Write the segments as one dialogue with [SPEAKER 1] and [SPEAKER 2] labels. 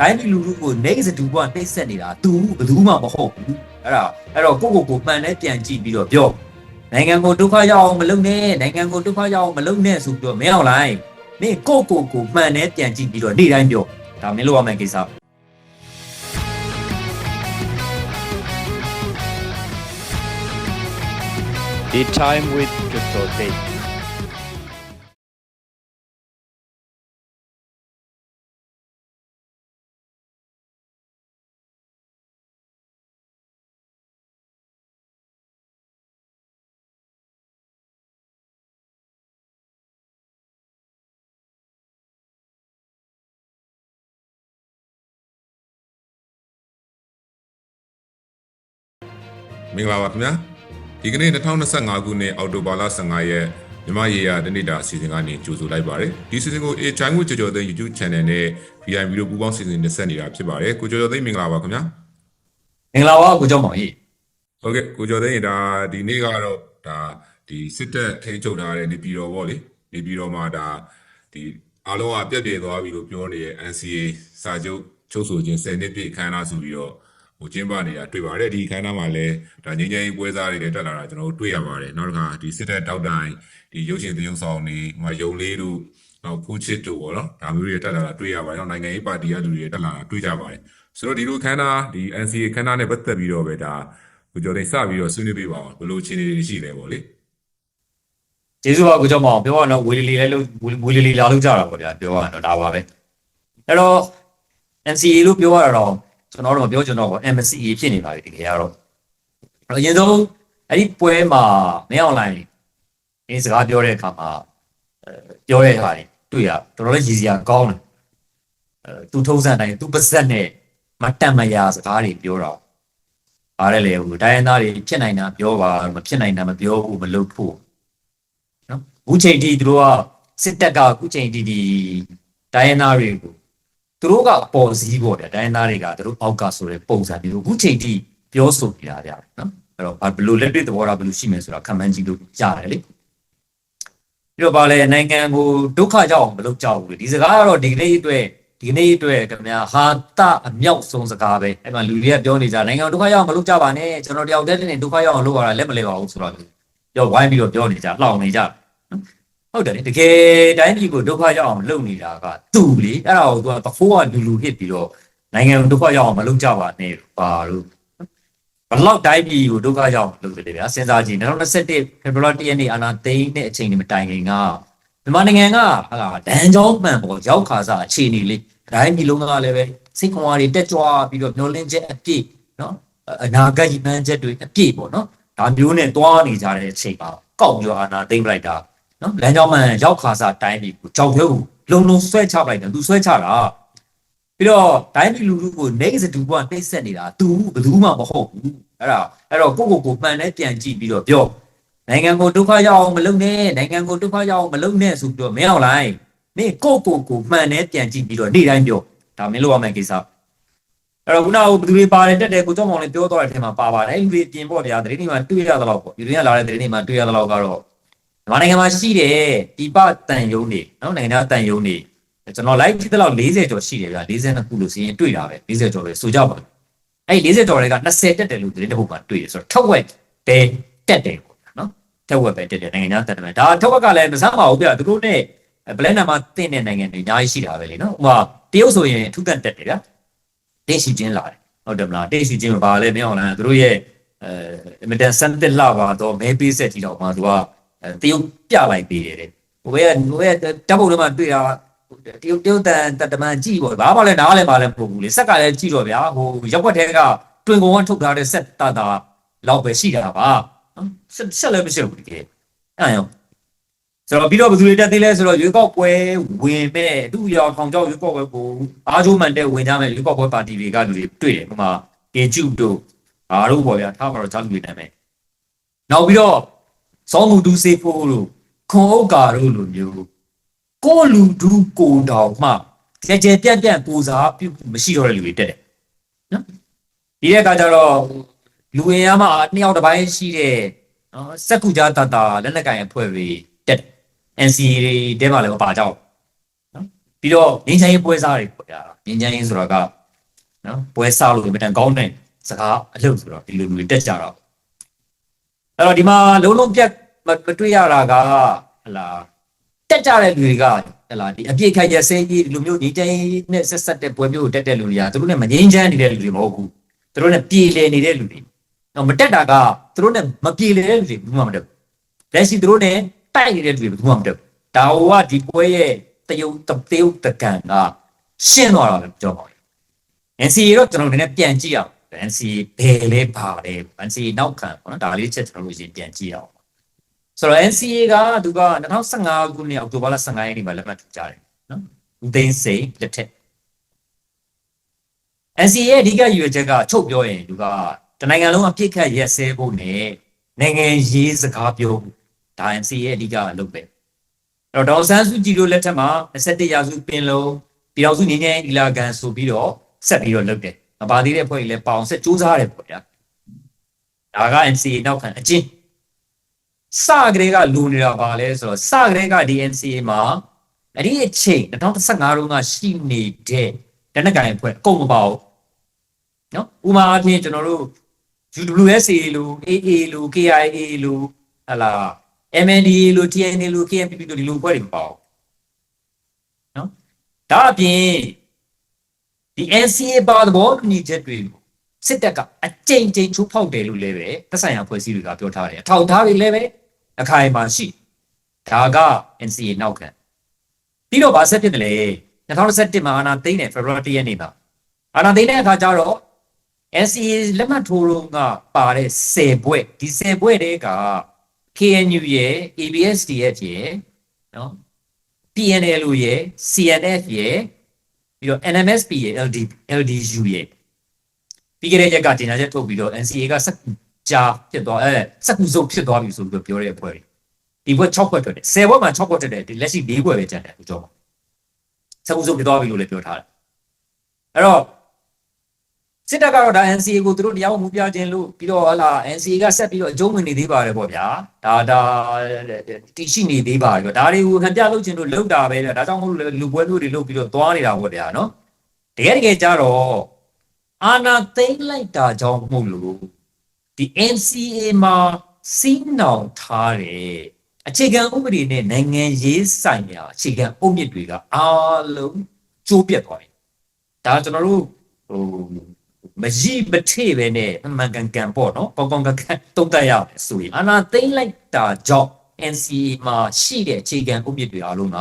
[SPEAKER 1] တိုင်းပြည်လူထုကို negative ကနှိမ့်ဆက်နေတာ तू ဘယ်သူမှမဟုတ်ဘူးအဲ့ဒါအဲ့တော့ကိုကိုကိုမှန်နဲ့ပြန်ကြည့်ပြီးတော့ပြောနိုင်ငံကိုဒုက္ခရောက်အောင်မလုပ်နဲ့နိုင်ငံကိုဒုက္ခရောက်အောင်မလုပ်နဲ့ဆိုပြီးတော့မင်းအောင်လိုက်မင်းကိုကိုကိုမှန်နဲ့ပြန်ကြည့်ပြီးတော့နေ့တိုင်းပြောဒါမင်းလို့ရမယ့်ကိစ္စ
[SPEAKER 2] The time with Crypto Day.
[SPEAKER 3] မင်္ဂလာပါခင်ဗျာဒီကနေ့2025ခုနှစ်အောက်တိုဘာလ15ရက်မြမရေရတနေ့တာအစီအစဉ်ကနေကြိုဆိုလိုက်ပါတယ်ဒီအစီအစဉ်ကို A Channel ကိုကြော်ကြော်သိန်း YouTube Channel နဲ့ VI ဗီဒီယိုပူပေါင်းစီစဉ်တင်ဆက်နေတာဖြစ်ပါတယ်ကိုကြော်ကြော်သိန်းမင်္ဂလာပါခင်ဗျာ
[SPEAKER 1] မင်္ဂလာပါကိုကျောင်းမောင်ကြီး
[SPEAKER 3] ဟုတ်ကဲ့ကိုကြော်သိန်းဒါဒီနေ့ကတော့ဒါဒီစစ်တပ်ထိန်းချုပ်ထားတဲ့နေပြည်တော်ပေါ့လေနေပြည်တော်မှာဒါဒီအားလုံးကပြက်ပြဲသွားပြီလို့ပြောနေတဲ့ NCA စာချုပ်ချုပ်ဆိုခြင်း10နှစ်ပြည့်အခမ်းအနားဆိုပြီးတော့ ဟိုကျင်းပနေတာတွေ့ပါတယ်ဒီအခမ်းအနားမှာလည်းဒါငင်းငယ်ပွဲစားတွေလည်းတက်လာတာကျွန်တော်တို့တွေ့ရပါတယ်နောက်တစ်ခါဒီစစ်တပ်တောက်တိုင်ဒီရုပ်ရှင်သရုပ်ဆောင်တွေဟိုမှာယုံလေးတို့နောက်ဖူးချစ်တို့ပေါ့နော်ဒါမျိုးတွေတက်လာတာတွေ့ရပါတယ်နောက်နိုင်ငံရေးပါတီကလူတွေတက်လာတာတွေ့ကြပါတယ်ဆိုတော့ဒီလိုအခမ်းအနားဒီ NCA အခမ်းအနားနဲ့ပတ်သက်ပြီးတော့ပဲဒါကိုကျော်သိန်းစပြီးတော့ဆွေးနွေးပေးပါအောင်ဘယ်လိုအခြေအနေတွေရှိလဲပေါ့လေ
[SPEAKER 1] ကျေးဇူးပါကိုကျောင်းမောင်ပြောရတော့ဝေလီလီလည်းလို့ဝေလီလီလာလို့ကြတာပေါ့ဗျာပြောရတော့ဒါပါပဲအဲ့တော့ NCA လို့ပြောရတော့ ကျွန်တော်တို့မပြောချင်တော့ဘူး MCA ဖြစ်နေပါပြီတကယ်ကတော့အရင်ဆုံးအဲ့ဒီပွဲမှာမင်းအွန်လိုင်းဒီစကားပြောတဲ့အခါမှာအဲပြောတဲ့ဟာတွေတွေ့ရတော်တော်လေးရည်စရာကောင်းတယ်အဲသူထုံးစံတိုင်းသူပါဇက်နဲ့မတတ်မရစကားတွေပြောတော့အားရလေဟိုတိုင်းရင်းသားတွေဖြစ်နိုင်တာပြောပါမဖြစ်နိုင်တာမပြောဘူးမလုပ်ဖို့နော်အခုချိန်ထိသူတို့ကစစ်တပ်ကအခုချိန်ထိဒီတိုင်းရင်းသားတွေကို သူတို့ကအပေါ်စီးပေါ့ဗျာတိုင်းရင်းသားတွေကသူတို့အောက်ကဆိုတဲ့ပုံစံမျိုးအခုချိန်ထိပြောဆိုနေတာဗျာနော်အဲ့တော့ဘာဘယ်လိုလက်တွေ့သဘောထားဘယ်လိုရှိမယ်ဆိုတာခံမှန်းကြည့်လို့ရတယ်လေပြီးတော့ဗာလဲနိုင်ငံကိုဒုက္ခကြောက်အောင်မလုပ်ကြဘူးလေဒီစကားကတော့ဒီကနေ့အတွက်ဒီကနေ့အတွက်ခင်ဗျာဟာတအမြောက်ဆုံးစကားပဲအဲ့မှာလူတွေကပြောနေကြနိုင်ငံကိုဒုက္ခရောက်အောင်မလုပ်ကြပါနဲ့ကျွန်တော်တယောက်တည်းနဲ့ဒုက္ခရောက်အောင်လုပ်ရတာလက်မလဲပါဘူးဆိုတော့ပြောဝိုင်းပြီးတော့ပြောနေကြလှောင်နေကြနော် ဟုတ်တယ်လေတကယ်တိုင်းပြည်ကိုဒုက္ခရောက်အောင်လုပ်နေတာကသူ့လေအဲ့ဒါကိုသူကတဖိုးကလူလူဟစ်ပြီးတော့နိုင်ငံကိုဒုက္ခရောက်အောင်မလုပ်ကြပါနဲ့ပါလို့ဘလောက်တိုင်းပြည်ကိုဒုက္ခရောက်အောင်လုပ်တယ်ဗျာစဉ်းစားကြည့်2021ဖေဖော်ဝါရီလ1ရက်နေ့အာနာသိန်းနဲ့အချိန်ဒီမတိုင်ခင်ကမြန်မာနိုင်ငံကဟာဒန်ကြောင်းမှန်ပေါ်ရောက်ခါစားအခြေအနေလေးတိုင်းပြည်လုံးကလည်းပဲစိတ်ခွန်အားတွေတက်ကြွပြီးတော့မျောလင်းချက်အပြည့်နော်အနာဂတ်ရည်မှန်းချက်တွေအပြည့်ပေါ့နော်ဒါမျိုးနဲ့တွားနေကြတဲ့အချိန်မှာကောက်ပြောအာနာသိမ့်ပလိုက်တာ နော်လမ်းကြောင်းမှန်ရောက်ခါစားတိုင်းပြည်ကိုကြောက်သေးဘူးလုံလုံဆွဲချပလိုက်တယ်သူဆွဲချတာပြီးတော့တိုင်းပြည်လူထုကို negative ကနှိမ့်ဆက်နေတာ तू ဘယ်သူမှမဟုတ်ဘူးအဲ့ဒါအဲ့တော့ကိုကိုကိုမှန်နဲ့ပြန်ကြည့်ပြီးတော့ပြောနိုင်ငံကိုဒုက္ခရောက်အောင်မလုပ်နဲ့နိုင်ငံကိုဒုက္ခရောက်အောင်မလုပ်နဲ့ဆိုပြီးတော့မင်းအောင်လိုက်မင်းကိုကိုကိုမှန်နဲ့ပြန်ကြည့်ပြီးတော့နေ့တိုင်းပြောဒါမင်းလို့ရမယ့်ကိစ္စအဲ့တော့ခုနကဘယ်သူတွေပါတယ်တက်တယ်ကိုကျောင်းမောင်လည်းပြောတော့တဲ့အထက်မှာပါပါတယ်အဲ့ဒီတွေပြင်ပေါ့ဗျာတတိနေမှာတွေ့ရသလောက်ပေါ့ဒီတွေကလာတဲ့တတိနေမှာတွေ့ရသလောက်ကတော့ မြန်မာနိုင်ငံမှာရှိတယ်ဒီပတန်ယုံနေနော်နိုင်ငံသားတန်ယုံနေကျွန်တော် live ဖြစ်တဲ့လောက်40ကျော်ရှိတယ်ဗျာ42ခုလို့စီရင်တွေ့တာပဲ40ကျော်ပဲဆိုကြပါအဲ့ဒီ40ကျော်တွေက20တက်တယ်လို့တတိတစ်ပုဒ်မှာတွေ့တယ်ဆိုတော့ထောက်ဝက်တဲတက်တယ်ပေါ့နော်ထောက်ဝက်ပဲတက်တယ်နိုင်ငံသားတက်တယ်ဒါထောက်ဝက်ကလည်းမဆမ်းပါဘူးဗျာသူတို့နဲ့ဘလန်နာမှာတင့်တဲ့နိုင်ငံတွေအများကြီးရှိတာပဲလေနော်ဥပမာတရုတ်ဆိုရင်အထူးကန်တက်တယ်ဗျာတင်းရှိချင်းလာတယ်ဟုတ်တယ်မလားတင်းရှိချင်းဘာလဲမင်းအောင်လားသူတို့ရဲ့အဲအမတန်စမ်းတက်လာပါတော့မဲပေးဆက်ကြီးတော့မှသူက တရုတ်ပြလိုက်ပေးတယ်တဲ့ဟိုဘက်ကဟိုဘက်ကတပ်ပုံတွေမှာတွေ့တာတရုတ်တရုတ်တန်တတမန်ကြည့်ပေါ့ဘာမှလည်းနားလည်းမလည်းမဟုတ်ဘူးလေဆက်ကလည်းကြည့်တော့ဗျာဟိုရက်ွက်ထဲကတွင်ကုန်ကထုတ်ထားတဲ့ဆက်တာတာလောက်ပဲရှိတာပါနော်ဆက်ဆက်လည်းမရှိဘူးတကယ်အဲ့ရောဆိုတော့ပြီးတော့ဘယ်သူတွေတက်သေးလဲဆိုတော့ရွေးကောက်ပွဲဝင်မဲ့အတူရောထောင်ချောက်ရွေးကောက်ပွဲကိုအားချိုးမှန်တဲ့ဝင်ကြမဲ့ရွေးကောက်ပွဲပါတီတွေကလူတွေတွေ့တယ်ဥပမာကေကျုတို့အားတို့ပေါ့ဗျာထားပါတော့ချားလူတွေနာမည်နောက်ပြီးတော့ စောမှုတူစေဖို့လို့ခွန်ဥက္ကာတို့လိုမျိုးကိုလူဒူကိုတောင်မှကြဲကြဲပြန့်ပြန့်ပူစားပြုမရှိတော့တဲ့လူတွေတက်တယ်နော်ဒီတဲ့အခါကျတော့လူဝင်ရမှနှစ်ယောက်တစ်ပိုင်းရှိတဲ့နော်စက်ကူကြားတတာလက်နက်ကင်အဖွဲ့တွေတက်တယ် NCA တွေတဲမှာလည်းမပါကြဘူးနော်ပြီးတော့ငင်းချိုင်းပွဲစားတွေပေါ့ဗျာငင်းချမ်းရေးဆိုတာကနော်ပွဲစားလို့အင်မတန်ကောင်းတဲ့စကားအလုပ်ဆိုတော့ဒီလိုလူတွေတက်ကြတာပေါ့ အဲ့တော့ဒီမှာလုံးလုံးပြတ်မမတွေ့ရတာကဟလာတက်ကြတဲ့လူတွေကဟလာဒီအပြည့်ခိုက်ရစဲကြီးဒီလိုမျိုးငင်းချမ်းရေးနဲ့ဆက်ဆက်တဲ့ပွဲမျိုးကိုတက်တဲ့လူတွေကသူတို့နဲ့မငင်းချမ်းနေတဲ့လူတွေမဟုတ်ဘူးသူတို့နဲ့ပြည်လည်နေတဲ့လူတွေတော့မတက်တာကသူတို့နဲ့မပြည်လည်တဲ့လူတွေဘူးမှမတက်ဘူးလက်ရှိသူတို့နဲ့တိုက်နေတဲ့လူတွေဘူးမှမတက်ဘူးဒါဟိုကဒီပွဲရဲ့တယုတ်တတေယုတ်တကန်ကရှင်းသွားတာပဲပြောပါဦး NCA တော့ကျွန်တော်တို့နည်းနည်းပြန်ကြည့်အောင် NCA ဘယ်လဲပါလဲ NCA နောက်ခံပေါ့နော်ဒါလေးချက်ကျွန်တော်တို့ရှင်ပြန်ကြည့်အောင်ဆိုတော့ NCA ကသူက2015ခုနှစ်အောက်တိုဘာလ15ရက်နေ့မှာလက်မှတ်ထိုးကြတယ်နော်ဦးသိန်းစိန်လက်ထက် NCA ရဲ့အဓိကရည်ရွယ်ချက်ကချုပ်ပြောရင်သူကတနိုင်ငံလုံးအပြစ်ခတ်ရက်စဲဖို့နဲ့နိုင်ငံရေးစကားပြောဖို့ဒါ NCA ရဲ့အဓိကအလုပ်ပဲအဲ့တော့ဒေါက်ဆန်းစုကြည်တို့လက်ထက်မှာ21ရာစုပင်လုံးပြည်တော်စုငင်းငယ်အီလာကန်ဆိုပြီးတော့ဆက်ပြီးတော့လုပ်တယ်။ မပါသေးတဲ့ဖွဲ့ကြီးလည်းပေါအောင်ဆက်စူးစမ်းရတယ်ပေါ့ဗျာ။ဒါက NCA နောက်ခံအချင်းစကလေးကလူနေတာပါလဲဆိုတော့စကလေးကဒီ NCA မှာအဲ့ဒီအချိန်2015တုန်းကရှိနေတဲ့တနက်ကန်ဖွဲ့အကုန်မပါဘူး။နော်ဥပမာအဖြစ်ကျွန်တော်တို့ UWSA လို့ AA လို့ KIA လို့ဟလာ MNDA လို့ TNA လို့ KNPP လို့ဒီလိုဖွဲ့တွေမပေါ့နော်ဒါအပြင် ဒီ NCA ပါသဘောတူညီချက်တွေကိုစစ်တပ်ကအကြိမ်ကြိမ်ချိုးဖောက်တယ်လို့လည်းပဲသက်ဆိုင်ရာဖွဲ့စည်းတွေကပြောထားတယ်အထောက်အထားတွေလည်းပဲအခိုင်အမာရှိဒါက NCA နောက်ခံပြီးတော့ဗာဆက်ဖြစ်တယ်လေ2021မှာအာနာသိန်းနဲ့ February ရက်နေ့မှာအာနာသိန်းတဲ့အခါကျတော့ NCA လက်မှတ်ထိုးတော့ကပါတဲ့10ဘွဲ့ဒီ10ဘွဲ့တွေက KNU ရဲ့ ABSDF ရဲ့နော် PNL ရဲ့ CNF ရဲ့ ပြီးတော့ NMSP ရဲ့ LD LDU ရဲ့ပြီးခဲ့တဲ့ရက်ကတင်ညာချက်ထုတ်ပြီးတော့ NCA ကစက်ကူကြာဖြစ်သွားအဲစက်ကူစုပ်ဖြစ်သွားပြီဆိုပြီးတော့ပြောတဲ့အဖွဲ့တွေဒီဘက်6ဘက်ထွက်တယ်10ဘက်မှာ6ဘက်ထွက်တယ်ဒီလက်ရှိ4ဘက်ပဲကျန်တယ်ဒီကြောစက်ကူစုပ်ဖြစ်သွားပြီလို့လည်းပြောထားတယ်အဲ့တော့ စစ်တပ်ကတော့ဒါ NCA ကိုသူတို့တရားမှုပြခြင်းလို့ပြီးတော့ဟာလာ NCA ကဆက်ပြီးတော့အကျုံးဝင်နေသေးပါတယ်ပေါ့ဗျာဒါဒါတည်ရှိနေသေးပါတယ်ဒါတွေကိုခံပြလုပ်ခြင်းလို့လုပ်တာပဲဒါကြောင့်မို့လို့လူပွဲမျိုးတွေလုပ်ပြီးတော့သွားနေတာပေါ့ဗျာနော်တကယ်တကယ်ကြတော့အာနာသိမ့်လိုက်တာကြောင့်မို့လို့ဒီ NCA မှာစီးနှောင်ထားတဲ့အခြေခံဥပဒေနဲ့နိုင်ငံရေးဆိုင်ရာအခြေခံအုတ်မြစ်တွေကအားလုံးကျိုးပြတ်သွားပြီဒါကျွန်တော်တို့ဟို မကြီးမထေပဲနဲ့အမှန်ကန်ကန်ပေါ့နော်ကောင်းကောင်းကန်ကန်တုံးတက်ရမယ်ဆိုရင်အာနာသိမ့်လိုက်တာကြောင့် NCA မှာရှိတဲ့အခြေခံဥပဒေတွေအားလုံးက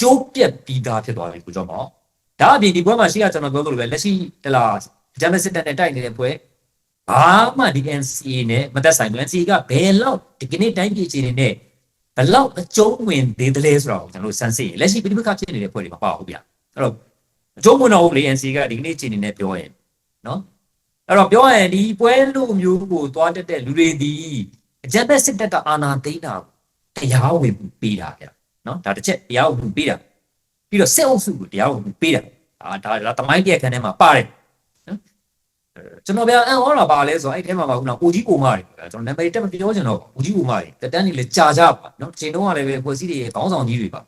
[SPEAKER 1] ကျိုးပြက်ပြီးသားဖြစ်သွားပြီကိုကြောင့်ပေါ့ဒါအပြင်ဒီဘွဲမှာရှိရကျွန်တော်ပြောသလိုပဲလက်ရှိတလားဂျမ်မစစ်တပ်နဲ့တိုက်နေတဲ့ဘွဲဘာမှဒီ NCA နဲ့မသက်ဆိုင်ဘူး NCA ကဘယ်လောက်ဒီကနေ့တိုင်းပြည်အခြေအနေနဲ့ဘယ်လောက်အကျုံးဝင်သေးတယ်လဲဆိုတော့ကျွန်တော်တို့စမ်းစစ်ရင်လက်ရှိပြည်ပကဖြစ်နေတဲ့ဘွဲတွေမပေါ့ဘူးဗျအဲ့တော့အကျုံးဝင်တော့ဘူးလေ NCA ကဒီကနေ့အခြေအနေနဲ့ပြောရင် နော်အဲ့တော့ပြောရရင်ဒီပွဲလူမျိုးကိုသွားတက်တဲ့လူတွေဒီအကြက်သက်စစ်တပ်ကအာဏာသိမ်းတာကိုတရားဝင်ပေးတာဗျနော်ဒါတစ်ချက်တရားဝင်ပေးတာပြီးတော့စစ်အုပ်စုကိုတရားဝင်ပေးတာအာဒါဒါတမိုင်းပြက်ခန်းထဲမှာပါတယ်နော်အဲကျွန်တော်ဗျာအန်ဟောတာပါလဲဆိုတော့အဲ့ထဲမှာပါခုနအိုကြီးကိုမတွေဗျာကျွန်တော်နာမည်တက်မပြောချင်တော့ဘူးအိုကြီးကိုမတွေတက်တန်းနေလေကြာကြပါနော်ချိန်တုန်းကလည်းပဲဖွဲ့စည်းတွေခေါင်းဆောင်ကြီးတွေပါ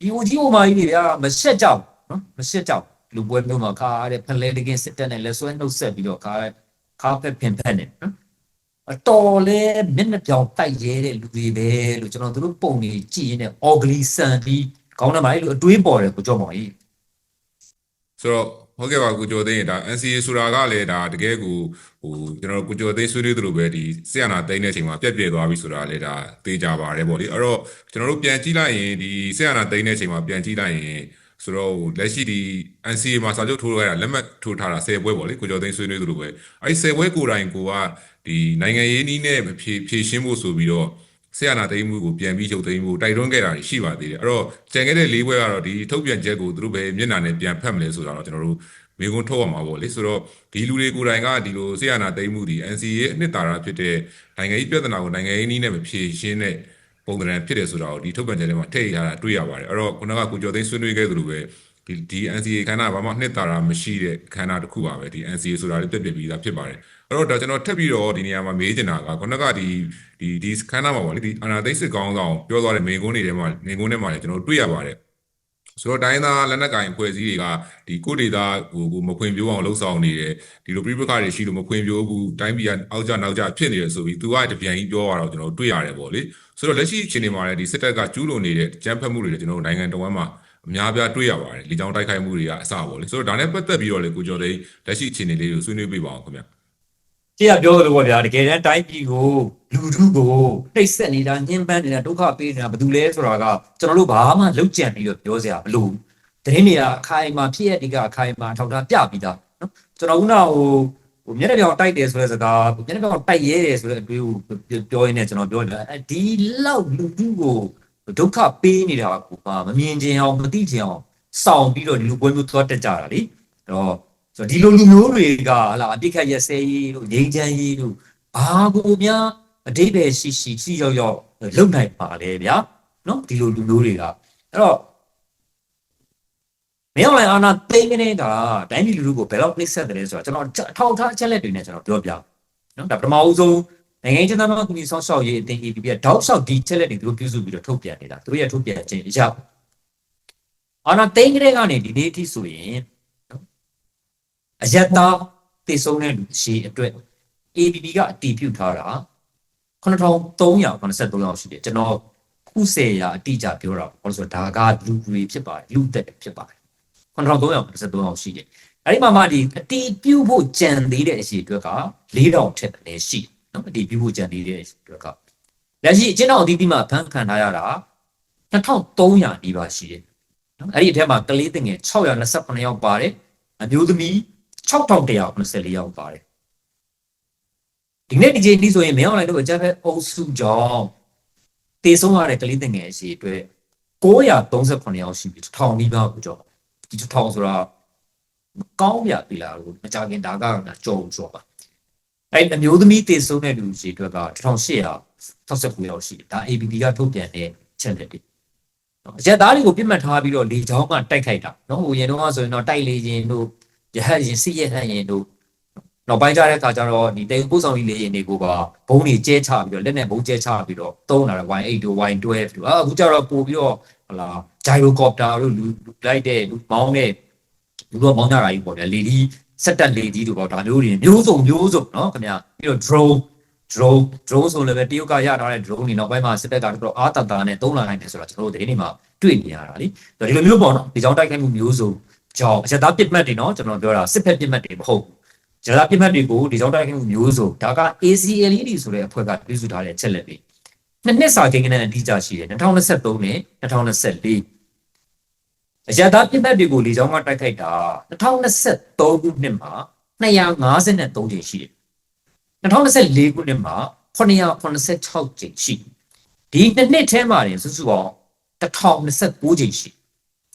[SPEAKER 1] ဒီအိုကြီးကိုမကြီးတွေဗျာမရှက်ကြောက်နော်မရှက်ကြောက် လူပွဲမျိုးမှာခါတဲ့ဖလဲတကင်းစစ်တပ်နဲ့လက်ဆွဲနှုတ်ဆက်ပြီးတော့ခါခါဖက်ဖင်ဖက်နေနော်အတော်လဲမျက်နှာပြောင်တိုက်ရဲတဲ့လူတွေပဲလို့ကျွန်တော်တို့ပုံနေကြည့်ရင်းနဲ့အော်ဂလီဆန်ပြီးခေါင်းထဲမှာအဲ့လိုအတွေးပေါ်တယ်ကိုကြောက်မောင်ကြီး
[SPEAKER 3] ဆိုတော့ဟုတ်ကဲ့ပါကိုကျော်သိန်းဒါ NCA ဆိုတာကလည်းဒါတကယ်ကိုဟိုကျွန်တော်ကိုကျော်သိန်းဆွေးနွေးသလိုပဲဒီဆီယနာသိန်းတဲ့အချိန်မှာပြက်ပြဲသွားပြီဆိုတာလည်းဒါသိကြပါတယ်ပေါ့လေအဲ့တော့ကျွန်တော်တို့ပြန်ကြည့်လိုက်ရင်ဒီဆီယနာသိန်းတဲ့အချိန်မှာပြန်ကြည့်လိုက်ရင် ဆိုတော့ဟိုလက်ရှိဒီ NCA မှာစာချုပ်ထိုးရတာလက်မှတ်ထိုးထားတာ10ပွဲပေါ့လေကိုကျော်သိန်းဆွေးနွေးသလိုပဲအဲ့10ပွဲကိုယ်တိုင်ကိုကဒီနိုင်ငံရေးနည်းနဲ့ဖြည့်ဖြည့်ရှင်းဖို့ဆိုပြီးတော့ဆရာနာသိမ်းမှုကိုပြန်ပြီးချုပ်သိမ်းမှုတိုက်တွန်းခဲ့တာရှိပါသေးတယ်အဲ့တော့ကြံခဲ့တဲ့၄ဘွဲကတော့ဒီထုတ်ပြန်ချက်ကိုသူတို့ပဲမျက်နှာနဲ့ပြန်ဖတ်မလဲဆိုတာတော့ကျွန်တော်တို့မိကုန်းထုတ်ရမှာပေါ့လေဆိုတော့ဒီလူတွေကိုယ်တိုင်ကဒီလိုဆရာနာသိမ်းမှုဒီ NCA ရဲ့အနှစ်သာရဖြစ်တဲ့နိုင်ငံရေးပြဿနာကိုနိုင်ငံရေးနည်းနဲ့မဖြေရှင်းတဲ့ ပုံသဏ္ဍာန်ဖြစ်တယ်ဆိုတာကိုဒီထုတ်ပြန်ချက်ထဲမှာထည့်ထားတာတွေ့ရပါတယ်အဲ့တော့ခုနကကိုကျော်သိန်းဆွေးနွေးခဲ့သလိုပဲဒီဒီ NCA ခန္ဓာဘာမှနှစ်သာရမရှိတဲ့ခန္ဓာတစ်ခုပါပဲဒီ NCA ဆိုတာလေးပြည့်ပြည့်ပြီးသားဖြစ်ပါတယ်အဲ့တော့ဒါကျွန်တော်ထပ်ပြီးတော့ဒီနေရာမှာမေးချင်တာကခုနကဒီဒီဒီခန္ဓာမှာပေါ့လေဒီအာနာသိစစ်ကောင်းဆောင်ပြောသွားတဲ့မေကွန်းတွေထဲမှာမေကွန်းထဲမှာလည်းကျွန်တော်တွေ့ရပါတယ် ဆိုတော့တိုင်းသားလက်နက်ကင်ဖွဲ့စည်းတွေကဒီကိုဒေတာဟိုကိုမခွင်ပြိုးအောင်လှုပ်ဆောင်နေတယ်ဒီလိုပြိပခါတွေရှိလို့မခွင်ပြိုးဘူးတိုင်းပြည်ကအောက်ကြနောက်ကြဖြစ်နေတယ်ဆိုပြီးသူကတပြန်ကြီးပြောရတော့ကျွန်တော်တို့တွေ့ရတယ်ပေါ့လေဆိုတော့လက်ရှိအခြေအနေမှာလည်းဒီစစ်တပ်ကကျူးလွန်နေတဲ့ကြမ်းဖက်မှုတွေလည်းကျွန်တော်တို့နိုင်ငံတော်မှာအများပြားတွေ့ရပါတယ်လေကြောင်းတိုက်ခိုက်မှုတွေကအစပေါ့လေဆိုတော့ဒါနဲ့ပတ်သက်ပြီးတော့လေကိုကျော်သိန်းလက်ရှိအခြေအနေလေးကိုဆွေးနွေးပေးပါအောင်ခင်ဗျာ
[SPEAKER 1] ကြည့်ရပြောလို့ပေါ့ဗျာတကယ်တမ်းတိုင်းပြည်ကိုလူထုကိုနှိပ်စက်နေတာညှဉ်းပန်းနေတာဒုက္ခပေးနေတာဘာလို့လဲဆိုတာကကျွန်တော်တို့ဘာမှလုံးကြံပြီးတော့ပြောစရာမလိုဘူးတရင်နေရာအခိုင်အမာဖြစ်ရတဲ့ကအခိုင်အမာထောက်ထားပြပြီးသားနော်ကျွန်တော်ကဟိုဟိုမျက်နှာပြောင်တိုက်တယ်ဆိုတဲ့စကားမျက်နှာပြောင်တိုက်ရဲတယ်ဆိုတဲ့အတွေ့ကိုပြောရင်းနဲ့ကျွန်တော်ပြောနေတာအဲဒီလောက်လူထုကိုဒုက္ခပေးနေတာကမမြင်ချင်အောင်မသိချင်အောင်စောင့်ပြီးတော့ဒီလိုပွဲမျိုးသွားတက်ကြတာလေအဲ့တော့ ဆိုတော့ဒီလိုလူမျိုးတွေကဟာလာအပြစ်ခတ်ရက်စဲရေးတို့ငြိမ်းချမ်းရေးတို့ဘာကိုများအတိပ္ပယ်ရှိရှိစီရောက်ရောက်လုံနိုင်ပါလေဗျာနော်ဒီလိုလူမျိုးတွေကအဲ့တော့မင်းအောင်လိုင်အာနာသိမ်းနေတာတိုင်းပြည်လူထုကိုဘယ်တော့နှိပ်စက်တယ်လဲဆိုတော့ကျွန်တော်အထောက်အထားအချက်လက်တွေနဲ့ကျွန်တော်ပြောပြနော်ဒါပထမအဦးဆုံးနိုင်ငံရေးကျန်းမာမှုကူညီဆောင်ရှောက်ရေးအသင်း APP ကတောက်လျှောက်ဒီချက်လက်တွေသူတို့ပြုစုပြီးတော့ထုတ်ပြန်နေတာသူတို့ရဲ့ထုတ်ပြန်ခြင်းအရာအာနာသိမ်းတဲ့ကနေဒီနေ့အထိဆိုရင် အယက်သားတည်ဆုံးတဲ့လူရှိအတွက် ABB ကအတည်ပြုထားတာ9383ယောက်ရှိတယ်ကျွန်တော်ခုစေရအတိအကျပြောတာဘာလို့ဆိုတော့ဒါကလူတွေဖြစ်ပါတယ်လူသက်ဖြစ်ပါတယ်9383ယောက်ရှိတယ်အဲ့ဒီမှာမှဒီအတည်ပြုဖို့ကြံသေးတဲ့အရှိအတွက်က4000ထက်တယ်ရှိတယ်နော်အတည်ပြုဖို့ကြံသေးတဲ့အရှိအတွက်ကလက်ရှိအကျဉ်းတော်အသီးသီးမှာဖန်ခံထားရတာ2300နီးပါးရှိတယ်နော်အဲ့ဒီအထက်မှာကလေးတင်ငယ်628ယောက်ပါတယ်အမျိုးသမီး 6184ယောက်ပါတယ်ဒီနေ့ဒီချိန်ဒီဆိုရင်မင်းအောင်လိုက်တို့အကြမ်းဖက်အုပ်စုကြောင့်တေဆုံးရတဲ့ကလေးတင်ငယ်အရှိအတွက်938ယောက်ရှိပြီ1000နီးပါးကိုကြောင့်ဒီ1000ဆိုတာမကောင်းပြပြီလားလို့မကြခင်ဒါကကြော်ကြော်ပါအဲ့အမျိုးသမီးတေဆုံးတဲ့လူရှိအတွက်က1869ယောက်ရှိတယ်ဒါ ABB ကထုတ်ပြန်တဲ့ချက်လက်တွေအရက်သားတွေကိုပြစ်မှတ်ထားပြီးတော့လေချောင်းကတိုက်ခိုက်တာနော်ဟိုရင်တော့ဆိုရင်တော့တိုက်လေရင်တို့ ရဟတ်ရင်စစ်ရဟတ်ရင်တို့နောက်ပိုင်းကျတဲ့အခါကျတော့ဒီတေပို့ဆောင်ကြီးလေးရင်တွေကိုပါဘုံတွေကျဲချပြီးတော့လက်နဲ့ဘုံကျဲချပြီးတော့တုံးလာတယ် Y8 တို့ Y12 တို့အာအခုကျတော့ပို့ပြီးတော့ဟလာဂျိုင်ရိုကော်ပတာတို့လူလိုက်တဲ့လူမောင်းတဲ့လူတော့မောင်းကြတာကြီးပေါ့ဗျာလေဒီစက်တက်လေဒီတို့ပေါ့ဒါမျိုးတွေမျိုးစုံမျိုးစုံเนาะခင်ဗျာပြီးတော့ drone drone drone ဆိုလည်းပဲတရုတ်ကရထားတဲ့ drone တွေနောက်ပိုင်းမှာစစ်တပ်ကတော့အားတတာနဲ့တုံးလာနိုင်တယ်ဆိုတော့ကျွန်တော်တို့ဒီနေ့မှာတွေ့နေရတာလीဒီလိုမျိုးပေါ့နော်ဒီကြောင်းတိုက်ခိုက်မှုမျိုးစုံ ကြောင့်အရသာပစ်မှတ်တွေနော်ကျွန်တော်ပြောတာစစ်ဖက်ပစ်မှတ်တွေမဟုတ်ဘူးရသာပစ်မှတ်တွေကိုဒီကြောင့်တိုက်ခိုက်မှုမျိုးစုံဒါက ACLED ဆိုတဲ့အဖွဲ့ကပြုစုထားတဲ့အချက်လက်တွေနှစ်နှစ်စာကိန်းကနန်းအတိအကျရှိတယ်2023နဲ့2024အရသာပြစ်မှတ်တွေကိုလေကြောင်းကတိုက်ခိုက်တာ2023ခုနှစ်မှာ253ကြိမ်ရှိတယ်2024ခုနှစ်မှာ986ကြိမ်ရှိဒီနှစ်နှစ်ထဲမှာတင်စုစုပေါင်း1029ကြိမ်ရှိ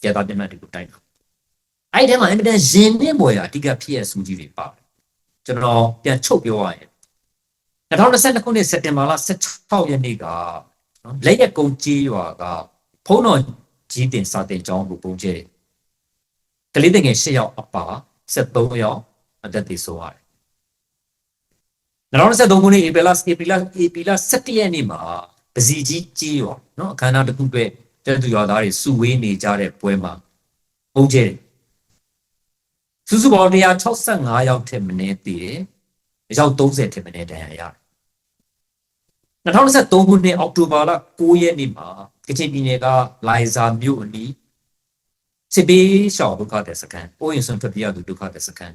[SPEAKER 1] ရသာပြစ်မှတ်တွေကိုတိုက်တာ အဲ့ဒီထဲမှာအင်မတန်ရင်နဲ့ပေါ်ရအဓိကဖြစ်ရစူးကြီးတွေပါတယ်ကျွန်တော်ပြန်ချုပ်ပြောရရင်2022ခုနှစ်စက်တင်ဘာလ16ရက်နေ့ကနော်လက်ရက်ကုန်းကြီးရွာကဖုံးတော်ကြီးတင်စာတင်ကျောင်းကိုပုံကျဲကလေးတငယ်10ယောက်အပါ73ယောက်အသက်သေဆုံးရတယ်2023ခုနှစ်ဧပြီလဧပြီလဧပြီလ17ရက်နေ့မှာပစီကြီးကြီးရွာနော်အခမ်းအနားတစ်ခုအတွက်တက်သူရွာသားတွေစုဝေးနေကြတဲ့ပွဲမှာပုံကျဲတယ် စုစုပေါင်း165ယောက်ထက်မနည်းတည်တယ်။အယောက်30ထက်မနည်းဒဏ်ရာရတယ်။2023ခုနှစ်အောက်တိုဘာလ9ရက်နေ့မှာကချင်ပြည်နယ်ကလိုင်ဇာမြို့အနီးစစ်ပေးရှောင်ဒုက္ခတဲ့စခန်းပိုးရင်ဆွန်ထွက်ပြေးရသူဒုက္ခတဲ့စခန်း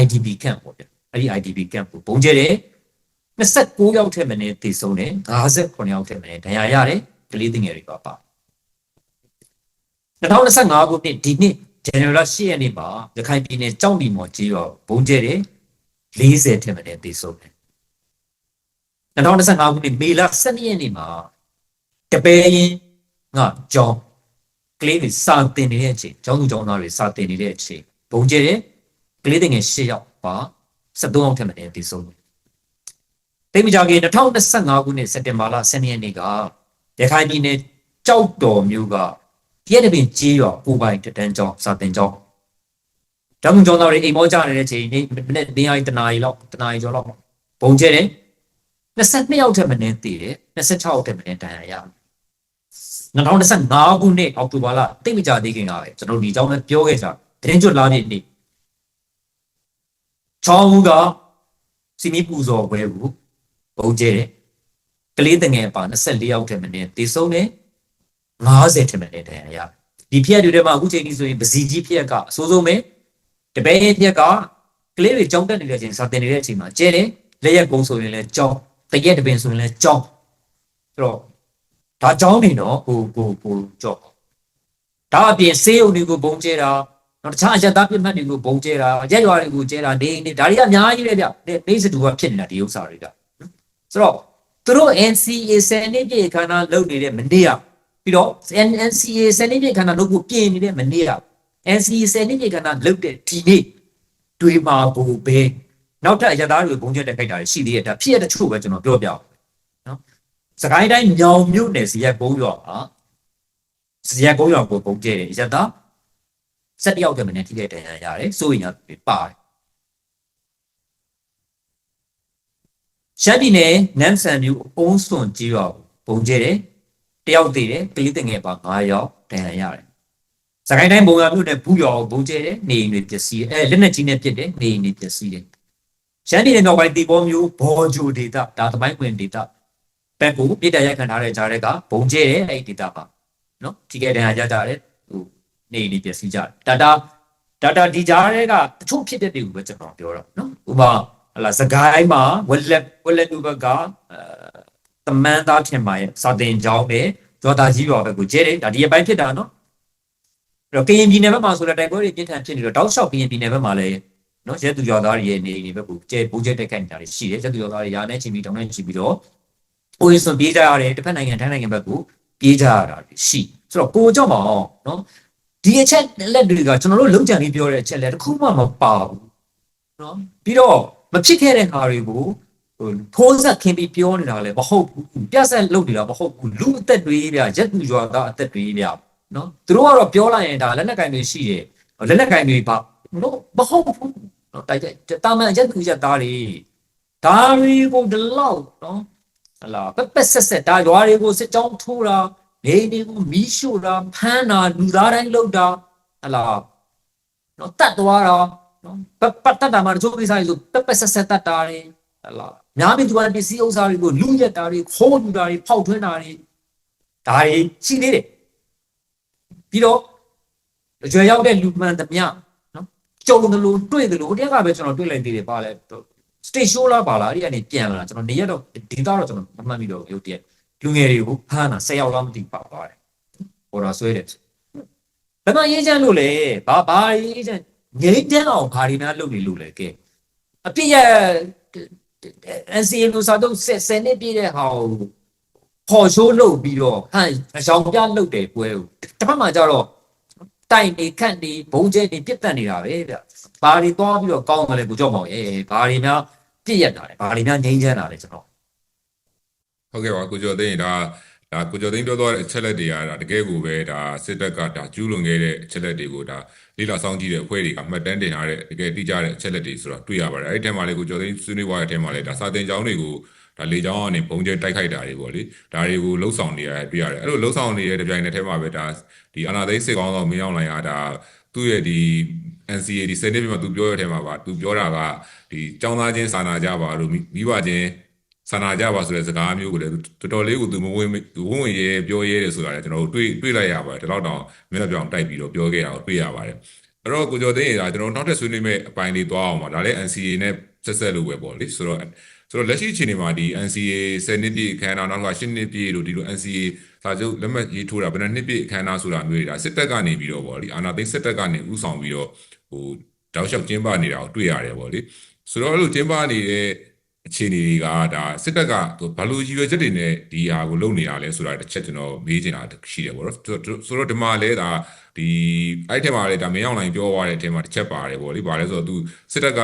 [SPEAKER 1] IDP camp ပေါ့ဗျ။အဲ့ဒီ IDP camp ကိုပုံကျဲတယ်29ယောက်ထက်မနည်းတည်ဆုံးတယ်58ယောက်ထက်မနည်းဒဏ်ရာရတယ်ကလေးငယ်တွေပါပါ2025ခုနှစ်ဒီနှစ် ဇန်နဝါရီ10ရက်နေ့မှာရခိုင်ပြည်နယ်ကြောက်လီမော်ကြီးတော့ဘုံကျဲတယ်40ထက်မနည်းသေဆုံးတယ်2025ခုနှစ်မေလ12ရက်နေ့မှာတပယ်ရင်ငါကြောင်းကလေးတွေစာတင်နေတဲ့အချိန်ကျောင်းသူကျောင်းသားတွေစာတင်နေတဲ့အချိန်ဘုံကျဲတယ်ကလေးတွေငယ်10ယောက်ပါ73ယောက်ထက်မနည်းသေဆုံးတယ်တိတ်မကြခင်2025ခုနှစ်စက်တင်ဘာလ12ရက်နေ့ကရခိုင်ပြည်နယ်ကြောက်တော်မြို့က ပြည့်တဲ့ပင်ကြေးရွာကိုပိုင်တတန်းကျောင်းစာတင်ကျောင်းတောင်ကျောင်းသားတွေအိမ်မောကြနေတဲ့အချိန်နေ့မနေ့နေရာတနာရီလောက်တနာရီကျော်လောက်ဘုံကျဲတယ်22ယောက်ထက်မနည်းတည်တယ်26ယောက်ထက်မနည်းတန်ရာရတယ်2025ခုနှစ်အောက်တိုဘာလတိတ်မကြသေးခင်ကပဲကျွန်တော်ဒီအကြောင်းလည်းပြောခဲ့ကြတယ်တင်းကျွတ်လာနေနေ့ချောင်းဦးကစီမီပူဇော်ပွဲကိုပုံကျဲတယ်ကလေးတငယ်ပါ24ယောက်ထက်မနည်းတေဆုံးတယ် 90ထက်မနည်းတရားရဒီဖြစ်ရတဲ့မှာအခုချိန်ကြီးဆိုရင်ပစီကြီးဖြစ်ရကအစိုးဆုံးပဲတပည့်ဖြစ်ရကကလေးတွေကြောင်းတက်နေတဲ့အချိန်စာတင်နေတဲ့အချိန်မှာကျဲတယ်လက်ရက်ကုန်းဆိုရင်လည်းကြောင်းတရက်တပင်ဆိုရင်လည်းကြောင်းအဲ့တော့ဒါကြောင်းနေတော့ကိုကိုကိုကြော့ဒါအပြင်ဆေးရုံတွေကိုဘုံကျဲတာနောက်တခြားအရက်သားပြစ်မှတ်တွေကိုဘုံကျဲတာရက်ရွာတွေကိုကျဲတာနေနေဒါတွေကအများကြီးပဲဗျနေစတူကဖြစ်နေတာဒီဥစ္စာတွေကဆိုတော့သူတို့ NCA စနေပြေခန္ဓာလုပ်နေတဲ့မနေ့က ပြီးတော့ NCA စနေပြေခန္ဓာလုပ်ဖို့ပြင်နေတဲ့မနေ့က NCA စနေပြေခန္ဓာလုပ်တဲ့ဒီနေ့တွေးမှာဘူးပဲနောက်ထပ်အရက်သားတွေဘုံကျဲတဲ့ခိုက်တာရှိသေးတယ်ဒါဖြစ်ရတဲ့ချို့ပဲကျွန်တော်ပြောပြအောင်စကိုင်းတိုင်းမြောင်မြို့နယ်ဇရက်ကုန်းရွာဟာဇရက်ကုန်းရွာကိုပုံကျဲတယ်ရတာဆက်တယောက်တည်းမနဲ့ထိတဲ့တရားရတယ်စိုးရင်ရပါတယ်ရှမ်းပြည်နယ်နမ်ဆန်မြို့အုံးစွန်ကြီးရွာကိုပုံကျဲတယ် တယောက်သေးတယ်ကလေးတငယ်ပါ9ယောက်တရားရတယ်စကိုင်းတိုင်းဘုံရွာမြို့နယ်ဘူးရွာကိုပုံကျဲတယ်နေအိမ်တွေပျက်စီးတယ်အဲလက်နက်ကြီးနဲ့ပစ်တယ်နေအိမ်တွေပျက်စီးတယ်ရှမ်းပြည်နယ်မြောက်ပိုင်းတီဘောမျိုးဘော်ဂျိုဒေတာဒါသမိုင်းဝင်ဒေတာဘက်ကိုပြစ်တက်ရိုက်ခံထားတဲ့ကြားတဲ့ကဘုံကျဲတယ်အဲ့ဒီ data ပါနော်ထိခဲ့တဲ့ဟာကြကြတယ်ဟိုနေနေပြစီကြတယ် data data ဒီကြားတဲ့ကတချို့ဖြစ်တဲ့တွေကိုပဲကျွန်တော်ပြောတော့နော်ဥပမာဟလာစကိုင်းမှာဝက်လက်ဝက်လက်လူဘက်ကအဲ တမန်သားထင်ပါရဲ့စာတင်ကြောင်းပဲဒေါ်တာကြီးပါဘက်ကိုကျဲတယ်ဒါဒီအပိုင်းဖြစ်တာနော်အဲ့တော့ကရင်ပြည်နယ်ဘက်မှာဆိုတဲ့တိုင်ပွဲတွေပြင်းထန်ဖြစ်နေတော့တောက်လျှောက်ကရင်ပြည်နယ်ဘက်မှာလည်းနော်ရဲသူကျော်သားတွေရဲ့နေနေဘက်ကိုကျဲပိုးကျဲတက်ခိုက်နေတာတွေရှိတယ်ရဲသူကျော်သားတွေရာနဲ့ချီပြီးတောင်းနဲ့ချီပြီးတော့။ကိုယ်စွန်ပြေးကြရတယ်တစ်ဖက်နိုင်ငံထိုင်းနိုင်ငံဘက်ကိုပြေးကြရတာရှိ။ဆိုတော့ကိုကြောက်မအောင်နော်။ဒီအချက်လက်တွေကကျွန်တော်တို့လုံခြံပြီးပြောတဲ့အချက်လက်တစ်ခုမှမပါဘူး။နော်။ပြီးတော့မဖြစ်ခဲ့တဲ့ခါတွေကို ဟိုဖိုးဆက်ခင်းပြီးပြောနေတာလည်းမဟုတ်ဘူး။ပြတ်ဆက်လုပ်နေတာမဟုတ်ဘူး။လူအသက်တွေပြရက်သူရွာသားအသက်တွေပြနော်။သူတို့ကတော့ပြောလိုက်ရင်ဒါလက်နက်ကင်တွေရှိတယ်။လက်နက်ကင်တွေပါနော်မဟုတ်ဘူး။နော်တိုက်တဲ့တာမန်ရက်သူရက်သားတွေဒါတွေကိုဒီလောက်နော်ဟလာပက်ပက်ဆက်ဆက်ဒါရွာတွေကိုစစ်ကြောင်းထိုးတာနေတွေကိုမီးရှို့တာဖမ်းတာလူသားတိုင်းလှုပ်တာဟလာနော်တတ်သွားတာနော်ပက်ပတ်တတ်တာမှတချို့ကိစ္စတွေဆိုပက်ပက်ဆက်ဆက်တတ်တာတွေဟ လာများပြီးသူကပစ္စည်းဥစ္စာတွေကိုလူရက်တာတွေခိုးလူတာတွေဖောက်ထွင်းတာတွေဒါတွေရှိသေးတယ်ပြီးတော့အကျွေရောက်တဲ့လူမှန်သမျှနော်ကြုံတယ်လို့တွေ့တယ်လို့တယောက်ကပဲကျွန်တော်တွေ့လိုက်သေးတယ်ပါလဲ stage show လားပါလားအဲ့ဒီကနေပြန်လာကျွန်တော်နေရတော့ဒေတာတော့ကျွန်တော်မမှတ်မိတော့ဘူးရုပ်တရက်လူငယ်တွေကိုဖမ်းတာ10ယောက်လောက်မသိပါပါတယ်ဟောတာဆွဲတယ်ဘယ်မှာရေးချမ်းလို့လဲဘာဘာရေးချမ်းငိမ့်တန်းအောင်ဘာတွေများလုပ်နေလို့လဲကဲအပြစ်ရ NCA လို့စာတော့ဆက်ဆယ်နှစ်ပြည့်တဲ့ဟာကိုပေါ်ရှိုးလုပ်ပြီးတော့ဟန်အကြောင်းပြလုပ်တယ်ပွဲကိုတစ်ဖက်မှာကျတော့တိုင်နေခန့်နေဘုံကျဲနေပြစ်တက်နေတာပဲဗျဘာတွေသွားပြီးတော့ကောင်းတယ်လဲကိုကြောက်မောင်ရဲ့ဘာတွေများပြည့်ရက်တာလဲဘာတွေများငြိမ်းချမ်းတာလဲကျွန်တော်
[SPEAKER 3] ဟုတ်ကဲ့ပါကိုကျော်သိန်းဒါ ဒါကိုကျော်သိန်းပြောသွားတဲ့အချက်လက်တွေကဒါတကယ်ကိုပဲဒါစစ်တပ်ကဒါကျူးလွန်ခဲ့တဲ့အချက်လက်တွေကိုဒါလေးလာဆောင်ကြည့်တဲ့အဖွဲ့တွေကမှတ်တမ်းတင်ထားတဲ့တကယ်တိကျတဲ့အချက်လက်တွေဆိုတော့တွေ့ရပါတယ်အဲ့ဒီထဲမှာလေကိုကျော်သိန်းဆွေးနွေးသွားတဲ့အထဲမှာလေဒါစာတင်ကြောင်းတွေကိုဒါလေကြောင်းကနေပုံကျဲတိုက်ခိုက်တာတွေပေါ့လေဒါတွေကိုလှုပ်ဆောင်နေရတွေ့ရတယ်အဲ့လိုလှုပ်ဆောင်နေတဲ့တပြိုင်နက်တည်းမှာပဲဒါဒီအနာသိစစ်ကောင်းဆောင်မင်းအောင်လိုင်အားဒါသူ့ရဲ့ဒီ NCA ဒီစနစ်ပြမှာသူပြောရတဲ့အထဲမှာပါသူပြောတာကဒီចောင်းသားချင်းစာနာကြပါလို့မိဘချင်း ဆန္ဒကြပါဆိုတဲ့စကားမျိုးကိုလည်းတော်တော်လေးကိုသူမဝင်သူဝင်ဝင်ရဲပြောရဲတယ်ဆိုတာလည်းကျွန်တော်တို့တွေ့တွေ့လိုက်ရပါတယ်ဒီလောက်တောင်မင်းတို့ပြောင်တိုက်ပြီးတော့ပြောခဲ့တာကိုတွေ့ရပါတယ်အဲ့တော့ကိုကျော်သိန်းရာကျွန်တော်နောက်ထပ်ဆွေးနွေးမဲ့အပိုင်းလေးသွားအောင်ပါဒါလည်း NCA နဲ့ဆက်ဆက်လို့ပဲပေါ့လေဆိုတော့ဆိုတော့လက်ရှိအချိန်မှာဒီ NCA 10နှစ်ပြည့်အခမ်းအနားနောက်က10နှစ်ပြည့်လို့ဒီလို NCA စာချုပ်လက်မှတ်ရေးထိုးတာဘယ်နှစ်နှစ်ပြည့်အခမ်းအနားဆိုတာမျိုးတွေဒါစစ်တပ်ကနေပြီးတော့ပေါ့လေအာဏာသိမ်းစစ်တပ်ကနေဥဆောင်ပြီးတော့ဟိုတောက်လျှောက်ကျင်းပနေတာကိုတွေ့ရတယ်ပေါ့လေဆိုတော့အဲ့လိုကျင်းပနေတဲ့ အခြေအနေတွေကဒါစစ်တပ်ကဘာလို့ရည်ရွယ်ချက်တွေနဲ့ဒီဟာကိုလုပ်နေတာလဲဆိုတာတစ်ချက်ကျွန်တော်မေးချင်တာရှိတယ်ပေါ့နော်ဆိုတော့ဒီမှာလဲဒါဒီအဲ့ထဲမှာလဲဒါမင်းအောင်လိုင်းပြောသွားတဲ့အထဲမှာတစ်ချက်ပါတယ်ပေါ့လေဘာလဲဆိုတော့ तू စစ်တပ်က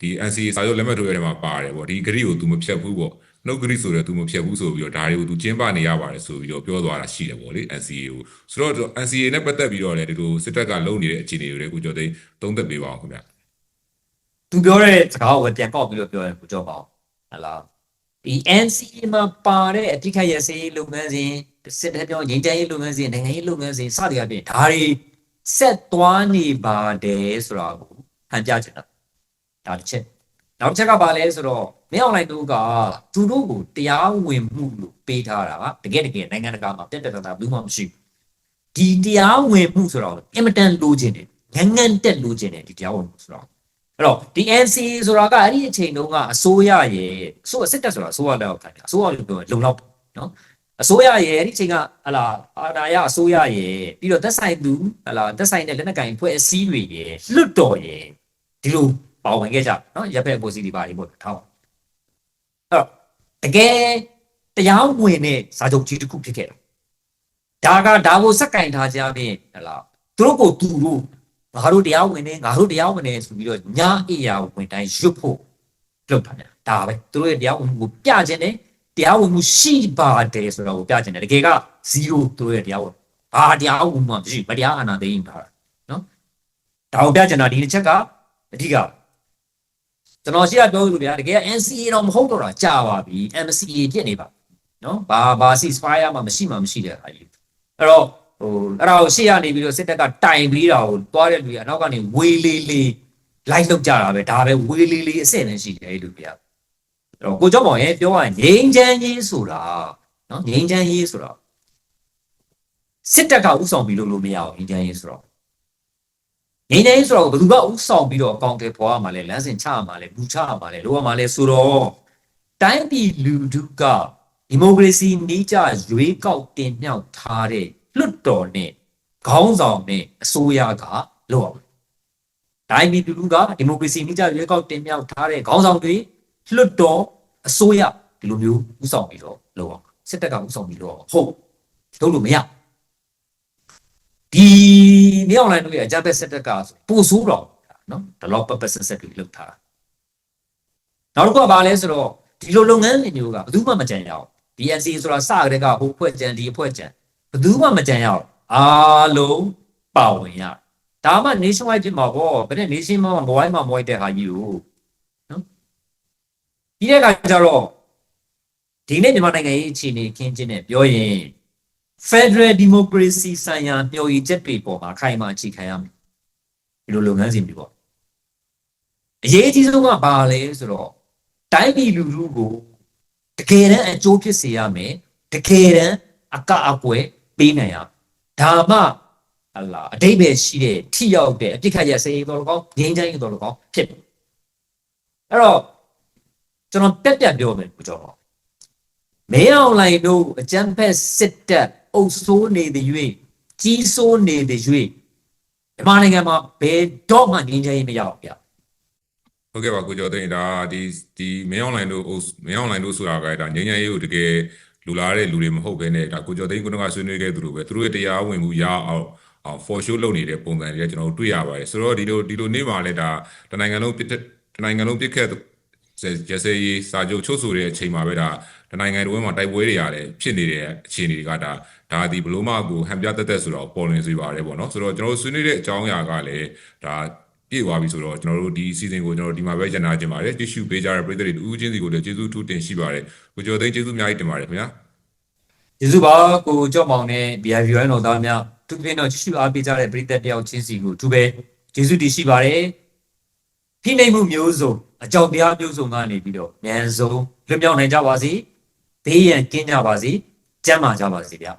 [SPEAKER 3] ဒီ NCA စာချုပ်လက်မှတ်ထိုးရတဲ့မှာပါတယ်ပေါ့ဒီဂရိကို तू မဖြတ်ဘူးပေါ့နှုတ်ဂရိဆိုတော့ तू မဖြတ်ဘူးဆိုပြီးတော့ဒါတွေကို तू ကျင်းပနေရပါတယ်ဆိုပြီးတော့ပြောသွားတာရှိတယ်ပေါ့လေ NCA ကိုဆိုတော့ NCA နဲ့ပတ်သက်ပြီးတော့လည်းဒီလိုစစ်တပ်ကလုပ်နေတဲ့အခြေအနေတွေကိုကျွန်တော်သိသုံးသပ်ပေးပါအောင်ခင်ဗျ
[SPEAKER 1] သူပြောတဲ့စကားကိုပဲပြန်ကောက်ပြီးတော့ပြောရင်ကိုကြောက်ပါအောင်ဟလာဒီ NCA မှာပါတဲ့အတိခတ်ရစေးလုပ်ငန်းစဉ်စစ်တဲ့ပြောငြိမ်းချမ်းရေးလုပ်ငန်းစဉ်နိုင်ငံရေးလုပ်ငန်းစဉ်စသည်အပြင်ဒါတွေဆက်သွားနေပါတယ်ဆိုတာကိုဟန်ပြချင်တာဒါတစ်ချက်နောက်တစ်ချက်ကဘာလဲဆိုတော့မင်းအွန်လိုင်းတို့ကသူတို့ကိုတရားဝင်မှုလို့ပေးထားတာကတကယ်တကယ်နိုင်ငံတကာမှာတက်တက်တာတာဘူးမှမရှိဘူးဒီတရားဝင်မှုဆိုတော့အင်မတန်လိုချင်တယ်ငန်းငန်းတက်လိုချင်တယ်ဒီတရားဝင်မှုဆိုတော့ အဲ့တော့ဒီ NCA ဆိုတာကအဲ့ဒီအချိန်တုန်းကအစိုးရရဲ့အစိုးရစစ်တပ်ဆိုတာအစိုးရလက်အောက်ခံတယ်အစိုးရလို့ပြောရင်လုံလောက်နော်အစိုးရရဲ့အဲ့ဒီအချိန်ကဟလာအာဏာရအစိုးရရဲ့ပြီးတော့သက်ဆိုင်သူဟလာသက်ဆိုင်တဲ့လက်နက်ကိုင်ဖွဲ့အစည်းတွေရဲ့လွတ်တော်ရဲ့ဒီလိုပါဝင်ခဲ့ကြနော်ရပ်ဖက်ပေါ်စီဒီပါတွေပေါ့ထားပါအဲ့တော့တကယ်တရားဝင်တဲ့စာချုပ်ကြီးတစ်ခုဖြစ်ခဲ့တာဒါကဒါကိုစက်ကင်ထားကြဖြင့်ဟလာသူတို့ကိုသူတို့ ငါတို့တရားဝင်နေငါတို့တရားဝင်နေဆိုပြီးတော့ညအိယာဝင်တိုင်းရွတ်ဖို့လုပ်တာဗျာဒါပဲသူတို့ရဲ့တရားဝင်မှုကိုပြခြင်းနဲ့တရားဝင်မှုရှိပါတယ်ဆိုတော့ကိုပြခြင်းနဲ့တကယ်က0သူတို့ရဲ့တရားဝင်ဘာတရားဝင်မှမရှိမတရားအာဏာသိမ်းတာနော်ဒါကိုပြခြင်းတာဒီတစ်ချက်ကအဓိကကျွန်တော်ရှိရပြောလို့ဗျာတကယ်က NCA တော့မဟုတ်တော့တာကြာပါပြီ MCA ဖြစ်နေပါနော်ဘာဘာ ceasefire မှမရှိမှမရှိတဲ့အားကြီးအဲ့တော့ ဟိုအဲ့ဒါကိုရှေ့ကနေပြီးတော့စစ်တပ်ကတိုင်ပြီးတာကိုတွားတဲ့လူကအနောက်ကနေဝေးလေးလေးလိုက်လောက်ကြတာပဲဒါပဲဝေးလေးလေးအဆင့်နဲ့ရှိတယ်အဲ့လူပြအဲ့တော့ကိုကျော်မောင်ရဲ့ပြောရရင်ငြိမ်းချမ်းရေးဆိုတာနော်ငြိမ်းချမ်းရေးဆိုတော့စစ်တပ်ကဥဆောင်ပြီးလို့လို့မရဘူးငြိမ်းချမ်းရေးဆိုတော့ငြိမ်းချမ်းရေးဆိုတော့ဘယ်သူကဥဆောင်ပြီးတော့အကောင့်တွေပေါ်ရမှာလဲလမ်းစဉ်ချရမှာလဲဘူချရမှာလဲလိုရမှာလဲဆိုတော့တိုင်းပြည်လူထုကဒီမိုကရေစီနည်းကျရွေးကောက်တင်မြှောက်ထားတဲ့ လွတ်တော်နဲ့ခေါင်းဆောင်နဲ့အစိုးရကလို့ရမှာတိုင်းပြည်လူထုကဒီမိုကရေစီနည်းကျရွေးကောက်တင်မြှောက်ထားတဲ့ခေါင်းဆောင်တွေလွတ်တော်အစိုးရဒီလိုမျိုးဥဆောင်ပြီးတော့လုပ်အောင်စစ်တပ်ကဥဆောင်ပြီးတော့ဟုတ်လုပ်လို့မရဒီမြောင်လိုင်းတို့ရဲ့အကြမ်းဖက်စစ်တပ်ကပို့ဆိုးတော့နော်ဒီလောက် purpose ဆက်တွေလုပ်ထားတာနောက်တစ်ခုကဘာလဲဆိုတော့ဒီလိုလုပ်ငန်းတွေမျိုးကဘယ်သူမှမကြံရအောင် DNC ဆိုတာစကြတဲ့ကဟိုဖွဲ့ကြံဒီအဖွဲ့ကြံ ဘယ်သူမှမကြံရအောင်အားလုံးပါဝင်ရဒါမှ nation wide ဖြစ်မှာပေါ့ဘယ်နဲ့ nation မှာမဝိုင်းမှာမဝိုင်းတဲ့ဟာကြီးကိုပြီးတဲ့အခါကျတော့ဒီနေ့မြန်မာနိုင်ငံရေးအခြေအနေခင်းချင်းနဲ့ပြောရင် Federal Democracy ဆိုင်ရာမျှော်ရည်ချက်တွေပေါ်မှာခိုင်မာအခြေခံရမယ်ဒီလိုလုပ်ငန်းစဉ်တွေပေါ့အရေးအကြီးဆုံးကဘာလဲဆိုတော့တိုင်းပြည်လူထုကိုတကယ်တမ်းအကျိုးဖြစ်စေရမယ်တကယ်တမ်းအကအကွယ် ပေးနိုင်ရဒါမှဟလာအတိတ်ပဲရှိတဲ့ထိရောက်တဲ့အပြစ်ခတ်ရစေတော်လကောင်းငြိမ်းချမ်းရတော်လကောင်းဖြစ်တယ်အဲ့တော့ကျွန်တော်ပြက်ပြက်ပြောမယ်ကိုကျော်တော်မင်းအောင်လိုင်တို့အကြံဖက်စစ်တပ်အုပ်ဆိုးနေသည်၍ကြီးဆိုးနေသည်၍မြန်မာနိုင်ငံမှာဘယ်တော့မှငြိမ်းချမ်းရေးမရအောင်ဗျ
[SPEAKER 3] ဟုတ်ကဲ့ပါကိုကျော်သိန်းဒါဒီဒီမင်းအွန်လိုင်းတို့မင်းအွန်လိုင်းတို့ဆိုတာကဒါငြိမ်းချမ်းရေးကိုတကယ် လူလာတဲ့လူတွေမဟုတ်ဘဲနဲ့ဒါကိုကျော်သိန်းကုနကဆွေးနွေးခဲ့သူတို့ပဲသူတို့ရဲ့တရားဝင်မှုရအောင်အောင် for show လုပ်နေတဲ့ပုံစံတွေကကျွန်တော်တို့တွေ့ရပါတယ်ဆိုတော့ဒီလိုဒီလိုနေ့မှာလည်းဒါတနိုင်ငံလုံးပြစ်တနိုင်ငံလုံးပြစ်ခတ်ရစေးစာချုပ်ချုပ်ဆိုတဲ့အချိန်မှာပဲဒါတနိုင်ငံတော်မှာတိုက်ပွဲတွေရတယ်ဖြစ်နေတဲ့အခြေအနေတွေကဒါဒါဒီဘလို့မကိုဟန်ပြတက်တက်ဆိုတော့ပေါ်လွင်စေပါတယ်ပေါ့နော်ဆိုတော့ကျွန်တော်တို့ဆွေးနွေးတဲ့အကြောင်းအရာကလည်းဒါ ပြည့်သွားပြီဆိုတော့ကျွန်တော်တို့ဒီ season ကိုကျွန်တော်တို့ဒီမှာပဲကျန်နာခြင်းပါတယ်တ िश ူပေးကြတဲ့ပရိသတ်တွေတူးချင်းစီကိုလည်းကျေးဇူးထူးတင်ရှိပါတယ်ကိုကျော်သိန်းကျေးဇူးအများကြီးတင်ပါတယ်ခင်ဗျာ
[SPEAKER 1] ကျေးဇူးပါကိုကျော်မောင်နဲ့ BIVN တော်သားများသူပြင်းတော့ကြည့်ရှုအားပေးကြတဲ့ပြည်သက်တယောက်ချင်းစီကိုသူပဲကျေးဇူးတင်ရှိပါတယ်ဖိနှိပ်မှုမျိုးစုံအကြောင်းတရားမျိုးစုံကနေပြီးတော့ဉာဏ်ဆုံးလွတ်မြောက်နိုင်ကြပါစေဘေးရန်ကင်းကြပါစေကျန်းမာကြပါစေဗျာ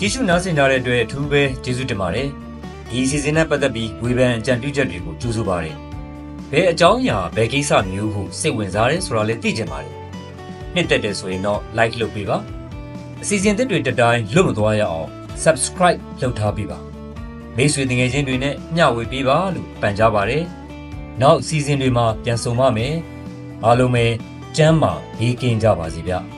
[SPEAKER 1] ကြည့်ရှုနားဆင်ကြတဲ့အတွက်အထူးပဲကျေးဇူးတင်ပါတယ်။ဒီအစီအစဉ်နဲ့ပတ်သက်ပြီးဝေဖန်အကြံပြုချက်တွေကိုကြိုဆိုပါတယ်။ဘယ်အကြောင်းအရာဘယ်ကိစ္စမျိုးဟုစိတ်ဝင်စားရဲဆိုတာလည်းသိချင်ပါတယ်။နှစ်သက်တယ်ဆိုရင်တော့ like လုပ်ပေးပါ။အစီအစဉ်သစ်တွေတက်တိုင်းလွတ်မသွားရအောင် subscribe လုပ်ထားပေးပါ။မိတ်ဆွေငယ်ချင်းတွေနဲ့မျှဝေပေးပါလို့ပန်ကြားပါတယ်။နောက်အစီအစဉ်တွေမှာပြန်ဆုံပါမယ်။အားလုံးပဲကျမ်းမာရေးကင်းကြပါစေဗျာ။